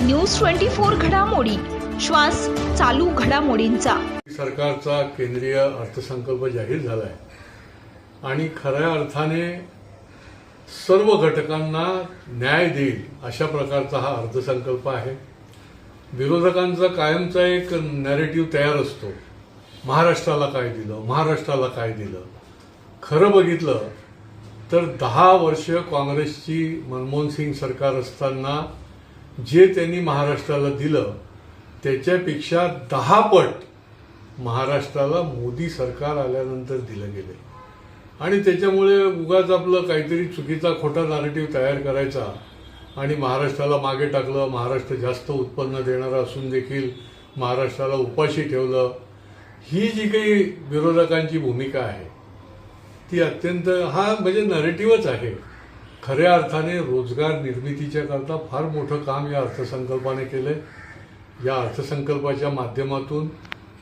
News twenty four घडामोडी. श्वास चालू घडामोडींचा. सरकारचा केंद्रीय अर्थसंकल्प जाहीर झाला आहे आणि खऱ्या अर्थाने सर्व घटकांना न्याय देईल अशा प्रकारचा हा अर्थसंकल्प आहे. विरोधकांचा कायमचा एक नॅरेटिव्ह तयार असतो. महाराष्ट्राला काय दिलं? महाराष्ट्राला काय दिलं? खरं बघितलं तर दहा वर्ष काँग्रेसची मनमोहन सिंग सरकार असताना जे त्यांनी महाराष्ट्राला दिलं त्याच्यापेक्षा दहा पट महाराष्ट्राला मोदी सरकार आल्यानंतर दिलं गेले. आणि त्याच्यामुळे उगाच आपलं काहीतरी चुकीचा खोटा नॅरेटिव्ह तयार करायचा आणि महाराष्ट्राला मागे टाकलं महाराष्ट्र जास्त उत्पन्न देणारं असून देखील महाराष्ट्राला उपाशी ठेवलं. ही जी काही विरोधकांची भूमिका आहे ती अत्यंत हा म्हणजे नरेटिव्हच आहे. खऱ्या अर्थाने रोजगार निर्मितीच्या करता फार मोठं काम या अर्थसंकल्पाने केलं आहे या अर्थसंकल्पाच्या माध्यमातून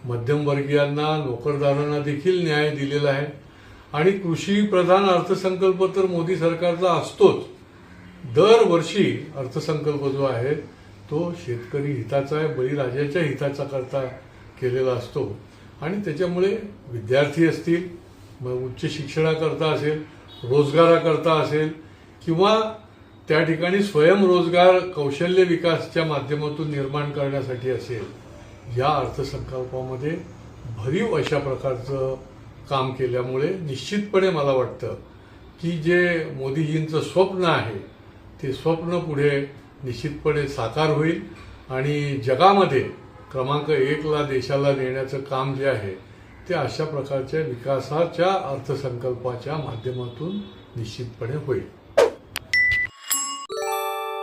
मध्यमवर्गीयांना नोकरदारांना देखील न्याय दिलेला आहे. आणि कृषी प्रधान अर्थसंकल्प तर मोदी सरकारचा असतोच. दरवर्षी अर्थसंकल्प जो आहे तो शेतकरी हिताचा आहे बळीराजाच्या हिताचा करता केलेला असतो. आणि त्याच्यामुळे विद्यार्थी असतील मग उच्च शिक्षणाकरता असेल रोजगाराकरता असेल किंवा त्या ठिकाणी स्वयंरोजगार कौशल्य विकासच्या माध्यमातून निर्माण करण्यासाठी असेल या अर्थसंकल्पामध्ये भरीव अशा प्रकारचं काम केल्यामुळे निश्चितपणे मला वाटतं की जे मोदीजींचं स्वप्न आहे ते स्वप्न पुढे निश्चितपणे साकार होईल आणि जगामध्ये क्रमांक एकला देशाला नेण्याचं काम जे आहे ते अशा प्रकारच्या विकासाच्या अर्थसंकल्पाच्या माध्यमातून निश्चितपणे होईल.